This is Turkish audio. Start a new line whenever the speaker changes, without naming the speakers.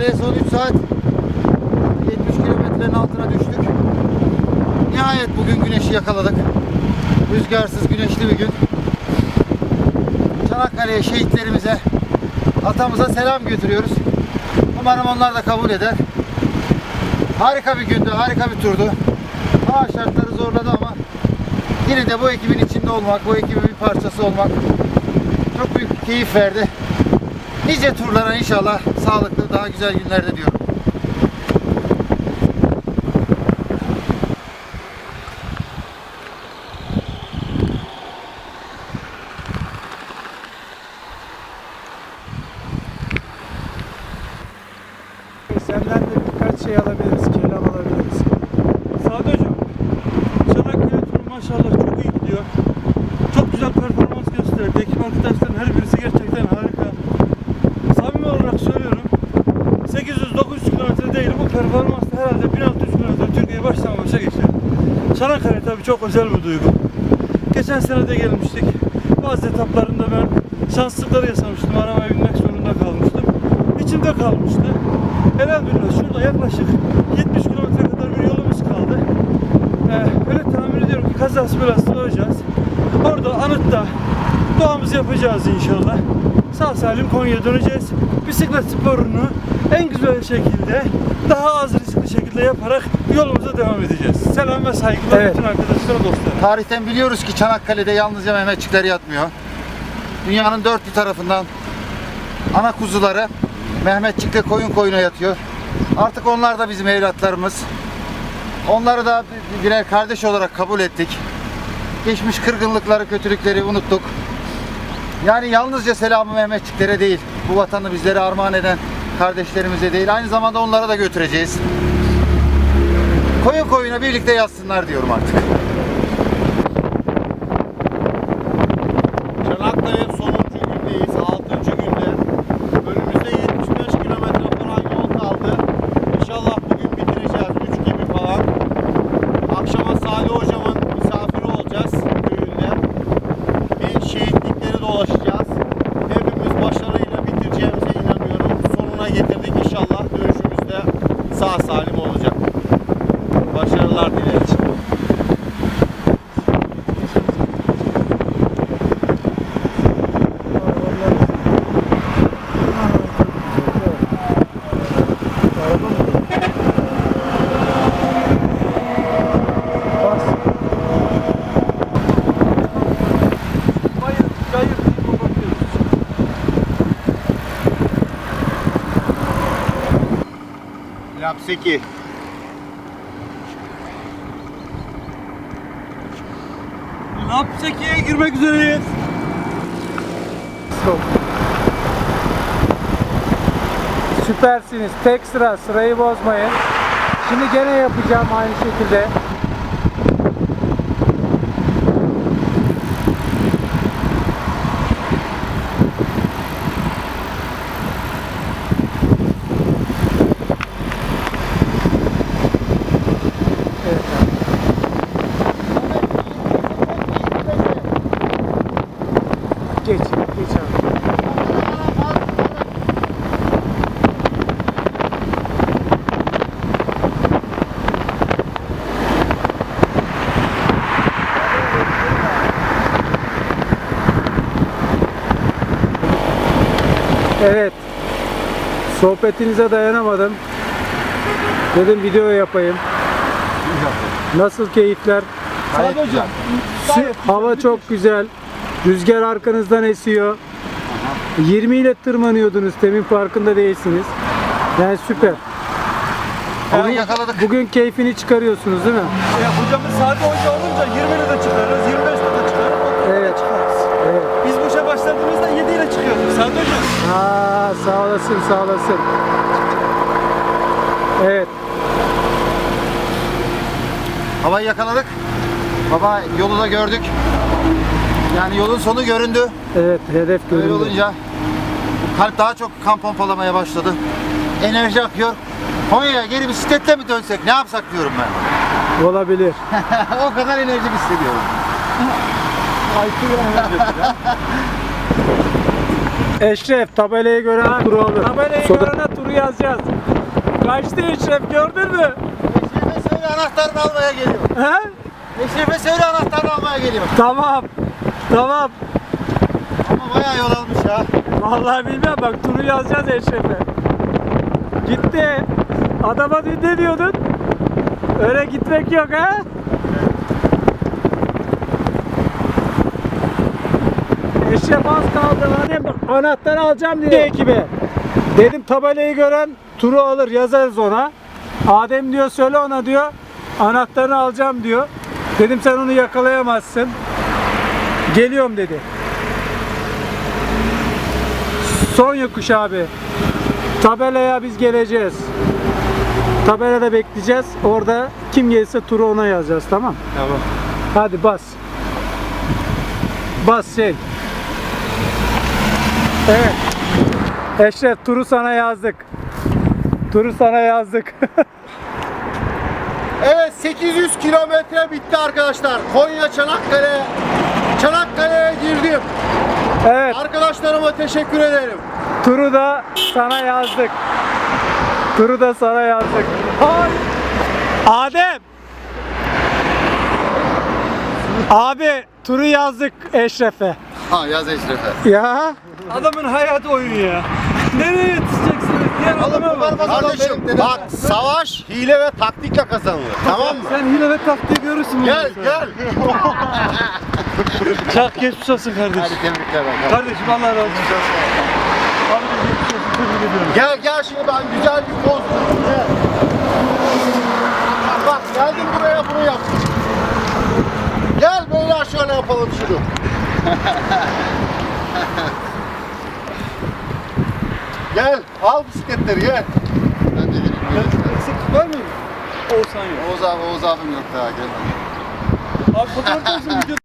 Çanakkale'ye son 3 saat 70 kilometrenin altına düştük. Nihayet bugün güneşi yakaladık. Rüzgarsız güneşli bir gün. Çanakkale'ye şehitlerimize, atamıza selam götürüyoruz. Umarım onlar da kabul eder. Harika bir gündü, harika bir turdu. Hava şartları zorladı ama yine de bu ekibin içinde olmak, bu ekibin bir parçası olmak çok büyük keyif verdi. Nice turlara inşallah sağlıklı, daha güzel günlerde diyorum.
Senden de birkaç şey alabiliriz, kelam alabiliriz.
Sade hocam. Çanakkale turu maşallah çok iyi gidiyor. Çok güzel performans gösterdi. Ekip arkadaşların her birisi gerçekten harika. Samimi olarak söylüyorum. 800-900 kilometre değil bu performans herhalde 1600 kilometre Türkiye baştan başa geçiyor. Çanakkale tabii çok özel bir duygu. Geçen sene de gelmiştik. Bazı etaplarında ben şanssızlıklar yaşamıştım. Arabaya binmek zorunda kalmıştım. İçimde kalmıştı. Elhamdülillah şurada yaklaşık 70 kilometre kadar bir yolumuz kaldı. Ee, öyle tahmin ediyorum ki kazası belasız olacağız. Orada anıtta doğamızı yapacağız inşallah. Sağ salim Konya'ya döneceğiz. Bisiklet sporunu en güzel şekilde, daha az riskli şekilde yaparak yolumuza devam edeceğiz. Selam ve saygılar
Evet.
bütün arkadaşlara, dostlara.
Tarihten biliyoruz ki Çanakkale'de yalnızca Mehmetçikler yatmıyor. Dünyanın dört bir tarafından ana kuzuları Mehmetçik'te koyun koyuna yatıyor. Artık onlar da bizim evlatlarımız. Onları da birer kardeş olarak kabul ettik. Geçmiş kırgınlıkları, kötülükleri unuttuk. Yani yalnızca selamı Mehmetçiklere değil, bu vatanı bizlere armağan eden kardeşlerimize değil, aynı zamanda onlara da götüreceğiz. Koyun koyuna birlikte yatsınlar diyorum artık.
Lapseki.
Lapseki'ye girmek üzereyiz.
Süpersiniz. Tek sıra sırayı bozmayın. Şimdi gene yapacağım aynı şekilde. Evet. Geç, geç abi. Evet. Sohbetinize dayanamadım. Dedim video yapayım. Nasıl keyifler?
Gayet güzel.
Sü- Hava çok güzel. Rüzgar arkanızdan esiyor. 20 ile tırmanıyordunuz. Temin farkında değilsiniz. Yani süper.
Bugün yakaladık.
Bugün keyfini çıkarıyorsunuz değil mi?
E, hocamız Sade Hoca olunca 20'de de çıkarız, 25'de de çıkarız, 30'da
Evet.
da çıkarız.
Evet.
Biz bu işe başladığımızda 7 ile çıkıyorduk. Sade
Aa, sağ olasın, sağ olasın. Evet.
Havayı yakaladık. Baba yolu da gördük. Yani yolun sonu göründü.
Evet, hedef
Öyle
göründü.
olunca kalp daha çok kan pompalamaya başladı. Enerji akıyor. Konya'ya geri bisikletle mi dönsek ne yapsak diyorum ben.
Olabilir.
o kadar enerji hissediyorum.
Eşref tabelayı görene turu alır.
Tabelayı
Soda-
görene turu
yazacağız. Kaçtı Eşref gördün mü?
Eşrefe söyle anahtarını almaya geliyor.
He?
Eşrefe söyle anahtarını almaya geliyor.
Tamam. Tamam.
Ama bayağı yol almış ha.
Vallahi bilmem bak turu yazacağız Eşref'e. Gitti. Adama dün ne diyordun? Öyle gitmek yok ha? Eşref az kaldı. Hadi bak anahtarı alacağım diye ekibe. Dedim tabelayı gören turu alır yazarız ona. Adem diyor söyle ona diyor. Anahtarını alacağım diyor. Dedim sen onu yakalayamazsın. Geliyorum dedi. Son yokuş abi. Tabelaya biz geleceğiz. Tabelada bekleyeceğiz. Orada kim gelirse turu ona yazacağız tamam?
Tamam.
Hadi bas. Bas şey. Evet. Eşref turu sana yazdık. Turu sana yazdık.
Evet 800 kilometre bitti arkadaşlar. Konya Çanakkale. Çanakkale'ye girdim.
evet.
Arkadaşlarıma teşekkür ederim.
Turu da sana yazdık. Turu da sana yazdık. Ay. Adem. Abi turu yazdık Eşref'e.
Ha yaz Eşrefe.
Ya
Adamın hayatı oyun ya. Nereye yetişeceksiniz? Diğer adama bak.
Kardeşim bak savaş hile ve taktikle kazanılır. Tamam mı?
Sen hile ve taktiği görürsün.
Gel gel.
Çak geçmiş olsun kardeşim.
Hadi tebrikler bakalım.
Kardeşim Allah razı olsun. Abi geçmiş olsun. Tebrik ediyorum.
Gel gel şimdi ben güzel bir poz gel al bisikletleri gel.
Ben de geleyim.
Eksik var mıyım? Oğuzhan yok.
Oğuz abi, Oğuz abim yok daha gelmedi.
Abi fotoğraf olsun video